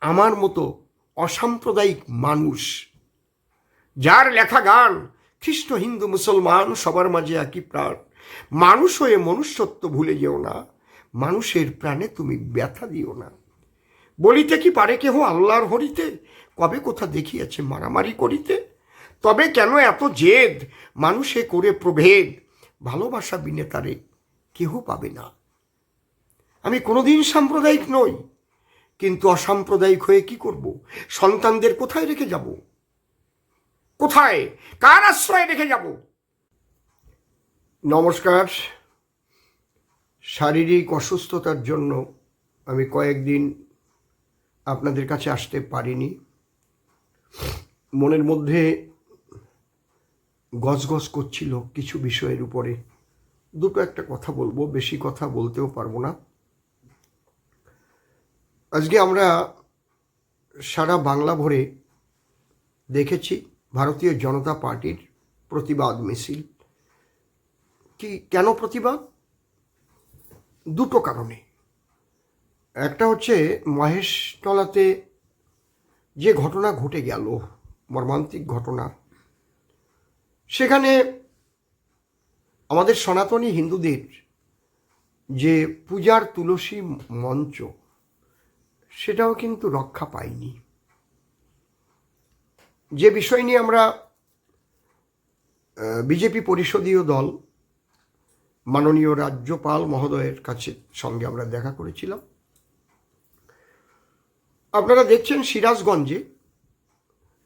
আমার মতো অসাম্প্রদায়িক মানুষ, যার লেখা গান খ্রিস্ট হিন্দু মুসলমান সবার মাঝে একই প্রাণ, মানুষ হয়ে মনুষ্যত্ব ভুলে যেও না, মানুষের প্রাণে তুমি ব্যথা দিও না। বলিতে কি পারে কেহ আল্লাহর হরিতে? কবে কোথা দেখিয়াছে মারামারি করিতে? তবে কেন এত জেদ? মানুষে করে প্রভেদ, ভালোবাসা বিনে তারে কেহ পাবে না। আমি কোনোদিন সাম্প্রদায়িক নই কিন্তু অসাম্প্রদায়িক হয়ে কি করব? সন্তানদের কোথায় রেখে যাব? কোথায়? কার আশ্রয়ে রেখে যাব? নমস্কার। শারীরিক অসুস্থতার জন্য আমি কয়েকদিন আপনাদের কাছে আসতে পারিনি। মনের মধ্যে গজগজ করছিল কিছু বিষয়ের উপরে। দুটো একটা কথা বলব, বেশি কথা বলতেও পারব না। আজকে আমরা সারা বাংলা ভরে দেখেছি ভারতীয় জনতা পার্টির প্রতিবাদ মিছিল। কি, কেন প্রতিবাদ? দুটো কারণে। একটা হচ্ছে মহেশতলাতে যে ঘটনা ঘটে গেল, মর্মান্তিক ঘটনা, সেখানে আমাদের সনাতনী হিন্দুদের যে পূজার তুলসী মঞ্চ সেটাও কিন্তু রক্ষা পায়নি যে বিষয় নিয়ে আমরা বিজেপি পরিষদীয় দল, মাননীয় রাজ্যপাল মহোদয়ের কাছে সঙ্গে আমরা দেখা করেছিলাম। আপনারা দেখছেন সিরাজগঞ্জে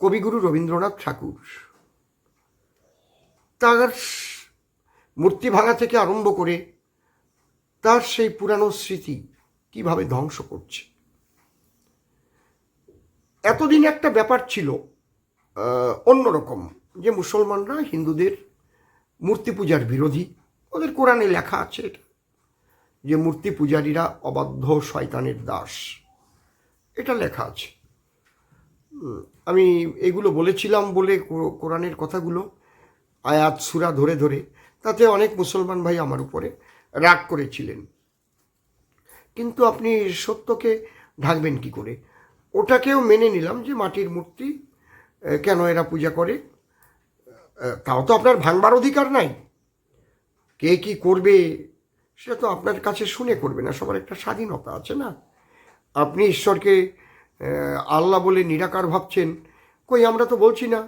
কবিগুরু রবীন্দ্রনাথ ঠাকুর। তার মূর্তি ভাঙা থেকে আরম্ভ করে তার সেই পুরানো স্মৃতি কীভাবে ধ্বংস করছে। এতদিন একটা ব্যাপার ছিল অন্যরকম। যে মুসলমানরা হিন্দুদের মূর্তি পূজার বিরোধী, ওদের কোরআনে লেখা আছে এটা, যে মূর্তি পূজারীরা অবাধ্য শয়তানের দাস। এটা লেখা আছে। আমি এগুলো বলেছিলাম বলে কোরআনের কথাগুলো আয়াত, সুরা ধরে ধরে, তাতে অনেক মুসলমান ভাই আমার উপরে রাগ করেছিলেন। কিন্তু আপনি সত্যকে ঢাকবেন কি করে? ওটাকেও মেনে নিলাম যে মাটির মূর্তি কেন এরা পূজা করে। তাও তো আপনার ভাঙবার অধিকার নাই। কে কি করবে, সেটা তো আপনার কাছে শুনে করবে না, সবার একটা স্বাধীনতা আছে না। আপনি ঈশ্বরকে আল্লাহ বলে নিরাকার ভাবছেন, কই আমরা তো বলছি না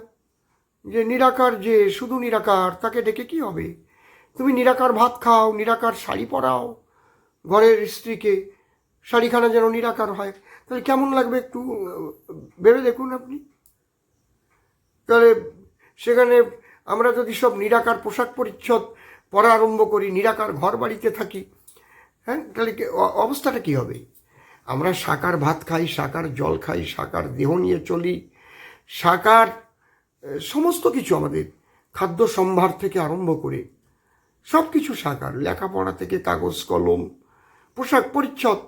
যে নিরাকার যে শুধু নিরাকার, তাকে ডেকে কি হবে? তুমি নিরাকার ভাত খাও, নিরাকার শাড়ি পরাও, ঘরের স্ত্রীকে শাড়িখানা যেন নিরাকার হয়। তাহলে কেমন লাগবে একটু ভেবে দেখুন আপনি। তাহলে সেখানে আমরা যদি সব নিরাকার পোশাক পরিচ্ছদ পরা আরম্ভ করি, নিরাকার ঘর বাড়িতে থাকি হ্যাঁ তাহলে অবস্থাটা কি হবে? আমরা সাকার ভাত খাই সাকার জল খাই সাকার দেহ নিয়ে চলি সাকার সমস্ত কিছু আমাদের খাদ্য সম্ভার থেকে আরম্ভ করে সব কিছু সাকার লেখাপড়া থেকে কাগজ, কলম, পোশাক পরিচ্ছদ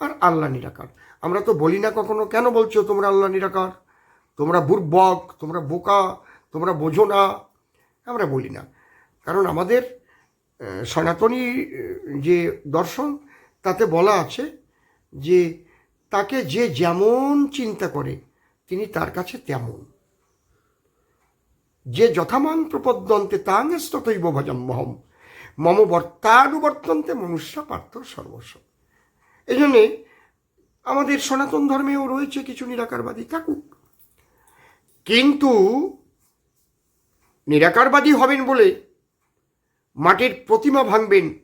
আর আল্লাহ নিরাকার। আমরা তো বলি না কখনো, কেন বলছো তোমরা আল্লাহ নিরাকার? তোমরা বুর্বক, তোমরা বোকা, তোমরা বোঝো না। আমরা বলি না। কারণ আমাদের সনাতনী যে দর্শন, তাতে বলা আছে যে তাকে যে যেমন চিন্তা করে, তিনি তার কাছে তেমন। যে যথামাং প্রপদ্যন্তে তাঙ্গস্ততৈব ভজম্মহম মম বর্তানুবর্তন্তে মনুষ্য পার্থ সর্বস্ব। এই জন্যে আমাদের সনাতন ধর্মেও রয়েছে কিছু নিরাকারবাদী থাকুক। কিন্তু নিরাকারবাদী হবেন বলে মাটির প্রতিমা ভাঙবেন,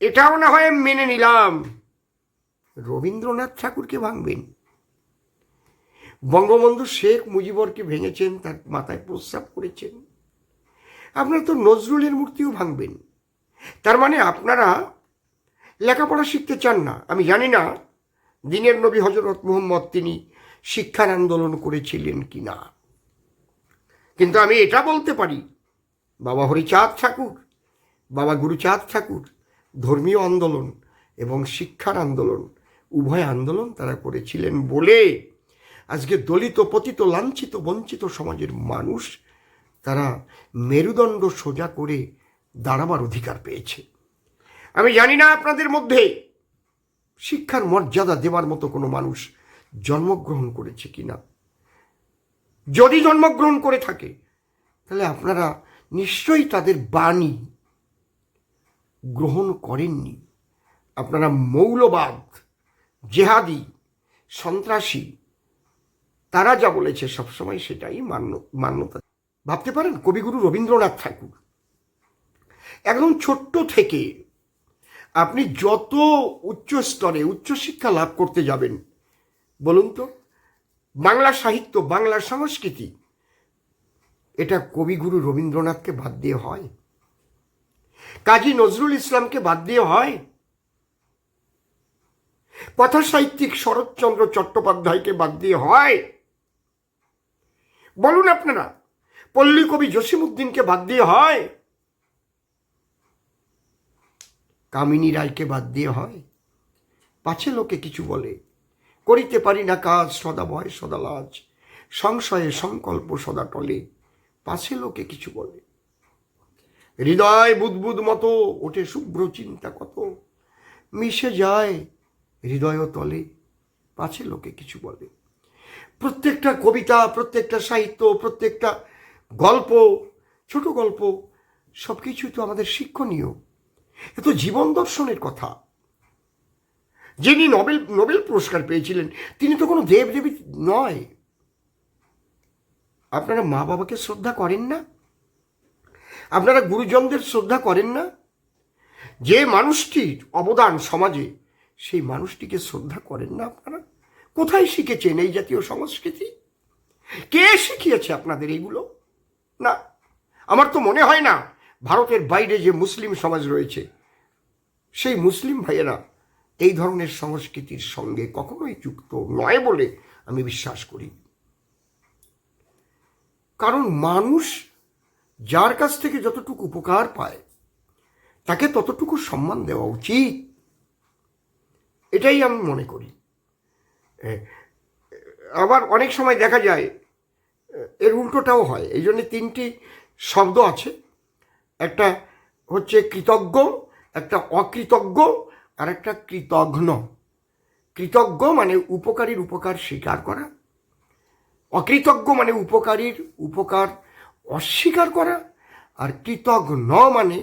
এটাও না হয় মেনে নিলাম। রবীন্দ্রনাথ ঠাকুরকে ভাঙবেন। বঙ্গবন্ধু শেখ মুজিবরকে ভেঙেছেন, তার মাথায় প্রস্রাব করেছেন। আপনারা তো নজরুলের মূর্তিও ভাঙবেন। তার মানে আপনারা লেখাপড়া শিখতে চান না। আমি জানি না দিনের নবী হজরত মুহম্মদ তিনি শিক্ষার আন্দোলন করেছিলেন কি না কিন্তু আমি এটা বলতে পারি, বাবা হরিচাঁদ ঠাকুর, বাবা গুরুচাঁদ ঠাকুর, ধর্মীয় আন্দোলন এবং শিক্ষার আন্দোলন, উভয় আন্দোলন তারা করেছিলেন বলে আজকে দলিত, পতিত, লাঞ্ছিত, বঞ্চিত সমাজের মানুষ তারা মেরুদণ্ড সোজা করে দাঁড়াবার অধিকার পেয়েছে। আমি জানি না আপনাদের মধ্যে শিক্ষার মর্যাদা দেওয়ার মতো কোনো মানুষ জন্মগ্রহণ করেছে কিনা। যদি জন্মগ্রহণ করে থাকে, তাহলে আপনারা নিশ্চয়ই তাদের বাণী গ্রহণ করেননি। আপনারা মৌলবাদ, জেহাদি, সন্ত্রাসী, তারা যা বলেছে সবসময় সেটাই মান্য, মান্যতা। ভাবতে পারেন কবিগুরু রবীন্দ্রনাথ ঠাকুর, একদম ছোট্ট থেকে আপনি যত উচ্চ স্তরে উচ্চশিক্ষা লাভ করতে যাবেন, বলুন তো, বাংলা সাহিত্য, বাংলা সংস্কৃতি, এটা কবিগুরু রবীন্দ্রনাথকে বাদ দিয়ে হয়? কাজী নজরুল ইসলামকে বাদ দিয়ে হয়? কথা সাহিত্যিক শরৎচন্দ্র চট্টোপাধ্যায়কে বাদ দিয়ে হয়? বলুন আপনারা পল্লী কবি জসিমুদ্দিনকে বাদ দিয়ে হয়? কামিনী রায়কে বাদ দিয়ে হয়। পাছে লোকে কিছু বলে। করিতে পারি না কাজ, সদা ভয়, সদা লাজ। সংশয়ে সংকল্প সদা টলে। পাছে লোকে কিছু বলে। হৃদয় বুদবুদ মতো, ওঠে শুভ্র চিন্তা কত। মিশে যায় হৃদয় তলে। পাছে লোকে কিছু বলে। প্রত্যেকটা কবিতা, প্রত্যেকটা সাহিত্য, প্রত্যেকটা গল্প, ছোট গল্প সব কিছু তো আমাদের শিক্ষণীয়। এ তো জীবন দর্শনের কথা। যিনি নোবেল নোবেল পুরস্কার পেয়েছিলেন, তিনি তো কোনো দেবদেবী নয়। আপনারা মা বাবাকে শ্রদ্ধা করেন না? আপনারা গুরুজনদের শ্রদ্ধা করেন না? যে মানুষটির অবদান সমাজে, সেই মানুষটিকে শ্রদ্ধা করেন না আপনারা? কোথায় শিখেছেন এই জাতীয় সংস্কৃতি? কে শিখিয়েছে আপনাদের এইগুলো না, আমার তো মনে হয় না। ভারতের বাইরে যে মুসলিম সমাজ রয়েছে, সেই মুসলিম ভাইয়েরা এই ধরনের সংস্কৃতির সঙ্গে কখনোই যুক্ত নয় বলে আমি বিশ্বাস করি। কারণ মানুষ যার কাছ থেকে যতটুকু উপকার পায়, তাকে ততটুকু সম্মান দেওয়া উচিত। এটাই আমি মনে করি। আবার অনেক সময় দেখা যায়, এর উল্টোটাও হয়। এই জন্য তিনটি শব্দ আছে। একটা হচ্ছে কৃতজ্ঞ, একটা অকৃতজ্ঞ, আর একটা কৃতঘ্ন। কৃতজ্ঞ মানে উপকারীর উপকার স্বীকার করা। অকৃতজ্ঞ মানে উপকারীর উপকার অস্বীকার করা। আর কৃতঘ্ন মানে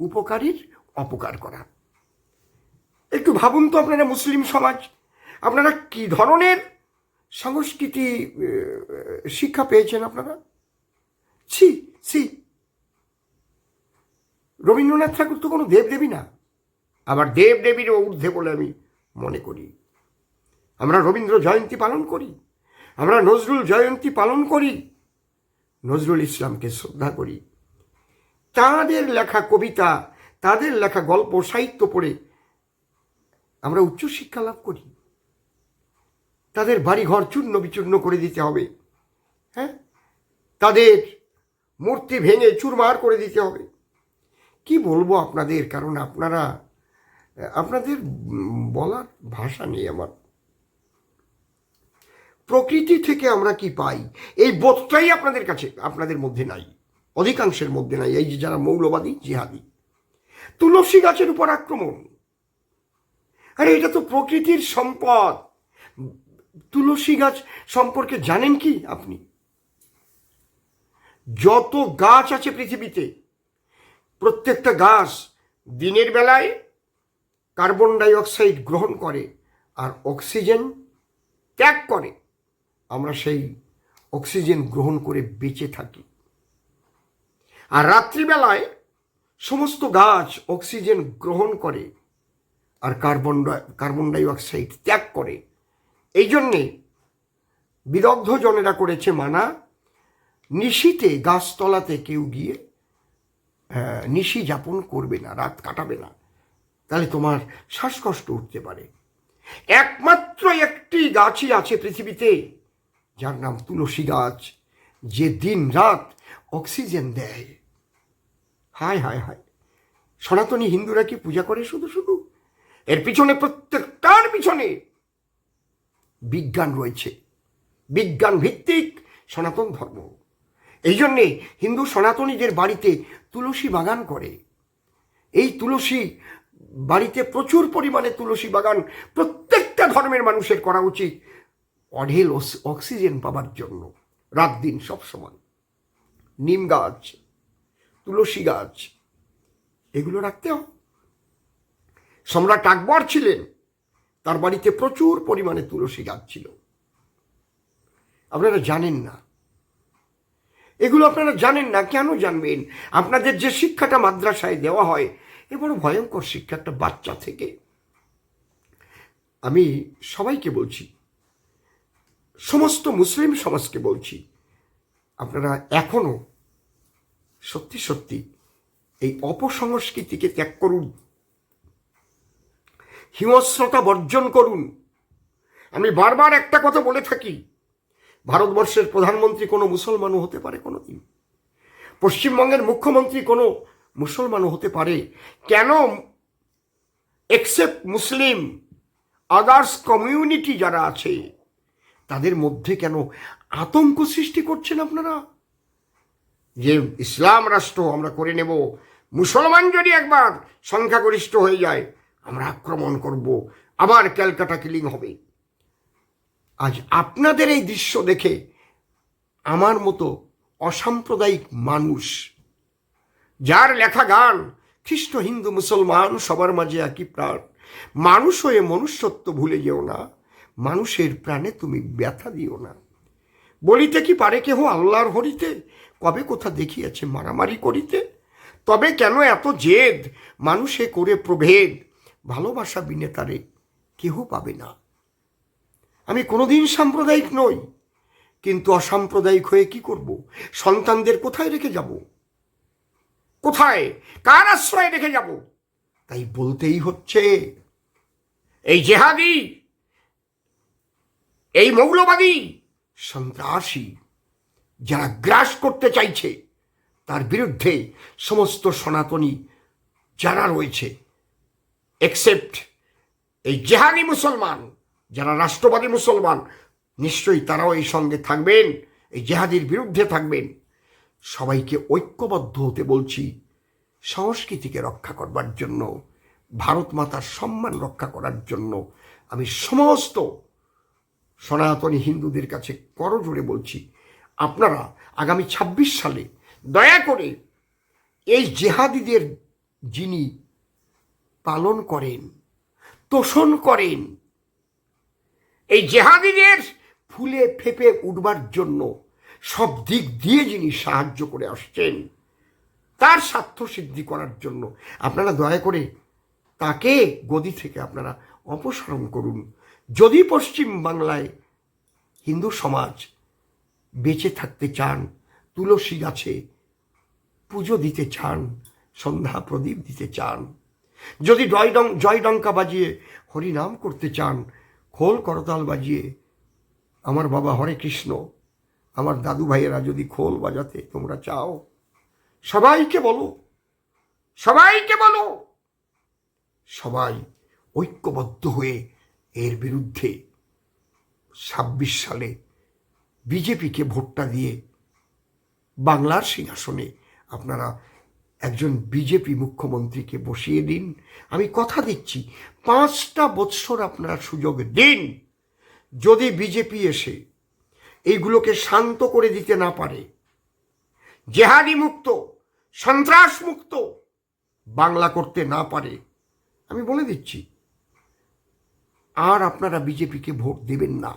উপকারীর অপকার করা। একটু ভাবুন তো আপনারা মুসলিম সমাজ। আপনারা কি ধরনের সংস্কৃতি শিক্ষা পেয়েছেন আপনারা? ছি ছি। রবীন্দ্রনাথ ঠাকুর তো কোনো দেবদেবী না। আবার দেবদেবীর ঊর্ধ্বে বলে আমি মনে করি। আমরা রবীন্দ্র জয়ন্তী পালন করি। আমরা নজরুল জয়ন্তী পালন করি। নজরুল ইসলামকে শ্রদ্ধা করি। তাদের লেখা কবিতা, তাদের লেখা গল্প, সাহিত্য পড়ে আমরা উচ্চশিক্ষা লাভ করি। তাদের বাড়িঘর চূর্ণ বিচূর্ণ করে দিতে হবে। হ্যাঁ? তাদের মূর্তি ভেঙে চুরমার করে দিতে হবে। কি বলব আপনাদের? কারণ আপনারা, আপনাদের বলার ভাষা নেই আমার। প্রকৃতি থেকে আমরা কি পাই? এই বোধটাই আপনাদের কাছে, আপনাদের মধ্যে নাই। অধিকাংশের মধ্যে নাই। এই যে যারা মৌলবাদী, জিহাদি। তুলসী গাছের উপর আক্রমণ। আরে, এটা তো প্রকৃতির সম্পদ। তুলসী গাছ সম্পর্কে জানেন কি আপনি? যত গাছ আছে পৃথিবীতে প্রত্যেকটা গাছ দিনের বেলায় কার্বন ডাই অক্সাইড গ্রহণ করে আর অক্সিজেন ত্যাগ করে, আমরা সেই অক্সিজেন গ্রহণ করে বেঁচে থাকি। আর রাত্রিবেলায় সমস্ত গাছ অক্সিজেন গ্রহণ করে আর কার্বন কার্বন ডাই অক্সাইড ত্যাগ করে। এই জন্যে বিদগ্ধজনেরা করেছে মানা, নিশীতে গাছতলাতে কেউ গিয়ে নিশি যাপন করবে না, রাত কাটাবে না। তাহলে তোমার শ্বাসকষ্ট উঠতে পারে। একমাত্র একটি গাছই আছে পৃথিবীতে, যার নাম তুলসী গাছ, যে দিন রাত অক্সিজেন দেয়। হায় হায় হায়। সনাতনী হিন্দুরা কি পূজা করে শুধু শুধু? এর পিছনে, প্রত্যেকটার পিছনে বিজ্ঞান রয়েছে। বিজ্ঞান ভিত্তিক সনাতন ধর্ম। এই জন্যে হিন্দু সনাতনীদের বাড়িতে তুলসী বাগান করে। এই তুলসী বাড়িতে প্রচুর পরিমাণে তুলসী বাগান প্রত্যেকটা ধর্মের মানুষের করা উচিত। অঢেল অক্সি- অক্সিজেন পাবার জন্য, রাত দিন সবসময় নিম গাছ, তুলসী গাছ, এগুলো রাখতে হয়। সম্রাট আকবর ছিলেন, তার বাড়িতে প্রচুর পরিমাণে তুলসী গাছ ছিল। আপনারা জানেন না এগুলো আপনারা জানেন না, কেন জানবেন? আপনাদের যে শিক্ষাটা মাদ্রাসায় দেওয়া হয়, এ বড় ভয়ঙ্কর শিক্ষা একটা বাচ্চা থেকে। আমি সবাইকে বলছি, সমস্ত মুসলিম সমাজকে বলছি, আপনারা এখনও সত্যি সত্যি এই অপসংস্কৃতিকে ত্যাগ করুন। হিংস্রতা বর্জন করুন। আমি বারবার একটা কথা বলে থাকি ভারতবর্ষের প্রধানমন্ত্রী কোনো মুসলমানও হতে পারে কোনো দিন। পশ্চিমবঙ্গের মুখ্যমন্ত্রী কোনো মুসলমানও হতে পারে। কেন এক্সেপ্ট মুসলিম আদার্স কমিউনিটি যারা আছে, তাদের মধ্যে কেন আতঙ্ক সৃষ্টি করছেন আপনারা? যে ইসলাম রাষ্ট্র আমরা করে নেব, মুসলমান যদি একবার সংখ্যাগরিষ্ঠ হয়ে যায়, আমরা আক্রমণ করব, আবার ক্যালকাটা কিলিং হবে। আজ আপনাদের এই দৃশ্য দেখে আমার মতো অসাম্প্রদায়িক মানুষ, যার লেখা গান খ্রিস্ট, হিন্দু, মুসলমান, সবার মাঝে একই প্রাণ, মানুষ হয়ে মনুষ্যত্ব ভুলে যেও না, মানুষের প্রাণে তুমি ব্যথা দিও না। বলিতে কি পারে কেহ আল্লাহর হরিতে? কবে কোথা দেখিয়াছে মারামারি করিতে? তবে কেন এত জেদ? মানুষে করে প্রভেদ। ভালোবাসা বিনে তারে কেহ পাবে না। আমি কোনোদিন সাম্প্রদায়িক নই। কিন্তু অসাম্প্রদায়িক হয়ে কি করব? সন্তানদের কোথায় রেখে যাব? কোথায়? কার আশ্রয় রেখে যাব? তাই বলতেই হচ্ছে, এই জেহাদি, এই মৌলবাদী সন্ত্রাসী যারা গ্রাস করতে চাইছে, তার বিরুদ্ধে সমস্ত সনাতনী যারা রয়েছে এক্সেপ্ট এই জেহাদি মুসলমান। যারা রাষ্ট্রবাদী মুসলমান, নিশ্চয়ই তারাও এই সঙ্গে থাকবেন, এই জেহাদির বিরুদ্ধে থাকবেন। সবাইকে ঐক্যবদ্ধ হতে বলছি, সংস্কৃতিকে রক্ষা করবার জন্য, ভারত মাতার সম্মান রক্ষা করার জন্য। আমি সমস্ত সনাতনী হিন্দুদের কাছে করজোড়ে বলছি, আপনারা আগামী ২৬ সালে দয়া করে এই জেহাদিদের যিনি পালন করেন, তোষণ করেন এই জেহাদিদের ফুলে ফেপে উঠবার জন্য সব দিক দিয়ে যিনি সাহায্য করে আসছেন, তার স্বার্থ সিদ্ধি করার জন্য আপনারা দয়া করে তাকে গদি থেকে আপনারা অপসারণ করুন। যদি পশ্চিম বাংলায় হিন্দু সমাজ বেঁচে থাকতে চান, তুলসী গাছে পুজো দিতে চান, সন্ধ্যা প্রদীপ দিতে চান, যদি জয় জয়ডঙ্কা জয় ডঙ্কা বাজিয়ে হরিনাম করতে চান খোল করতাল বাজিয়ে, আমার বাবা হরে কৃষ্ণ, আমার দাদু ভাইয়েরা যদি খোল বাজাতে তোমরা চাও, সবাইকে বলো সবাইকে বলো। সবাই ঐক্যবদ্ধ হয়ে এর বিরুদ্ধে ছাব্বিশ সালে বিজেপিকে ভোটটা দিয়ে বাংলার সিংহাসনে আপনারা একজন বিজেপি মুখ্যমন্ত্রীকে বসিয়ে দিন। আমি কথা দিচ্ছি, পাঁচটা বৎসর আপনারা সুযোগ দিন। যদি বিজেপি এসে এইগুলোকে শান্ত করে দিতে না পারে, জেহাদি মুক্ত, সন্ত্রাস মুক্ত বাংলা করতে না পারে, আমি বলে দিচ্ছি, আর আপনারা বিজেপিকে ভোট দেবেন না।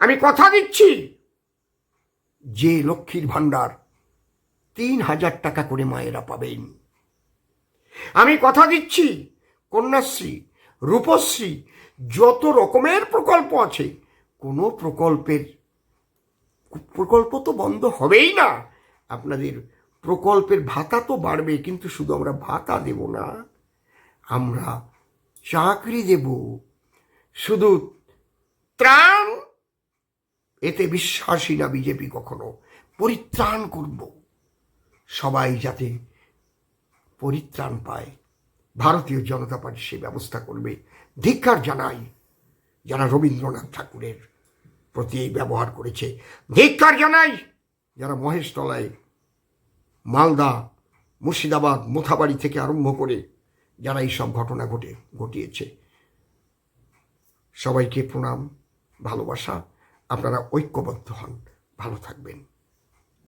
আমি কথা দিচ্ছি, যে লক্ষ্মীর ভাণ্ডার তিন হাজার টাকা করে মায়েরা পাবেন। আমি কথা দিচ্ছি, কন্যাশ্রী, রূপশ্রী, যত রকমের প্রকল্প আছে, কোনো প্রকল্পের প্রকল্প তো বন্ধ হবেই না। আপনাদের প্রকল্পের ভাতা তো বাড়বে, কিন্তু শুধু আমরা ভাতা দেব না, আমরা চাকরি দেব। শুধু ত্রাণ, এতে বিশ্বাসী না বিজেপি কখনো, পরিত্রাণ করব। সবাই যাতে পরিত্রাণ পায়। ভারতীয় জনতা পার্টি সে ব্যবস্থা করবে। ধিক্কার জানাই যারা রবীন্দ্রনাথ ঠাকুরের প্রতি ব্যবহার করেছে। ধিক্কার জানাই যারা মহেশতলায় মালদা, মুর্শিদাবাদ, মোথাবাড়ি থেকে আরম্ভ করে যারা এই সব ঘটনা ঘটে, ঘটিয়েছে। সবাইকে প্রণাম, ভালোবাসা। আপনারা ঐক্যবদ্ধ হন। ভালো থাকবেন।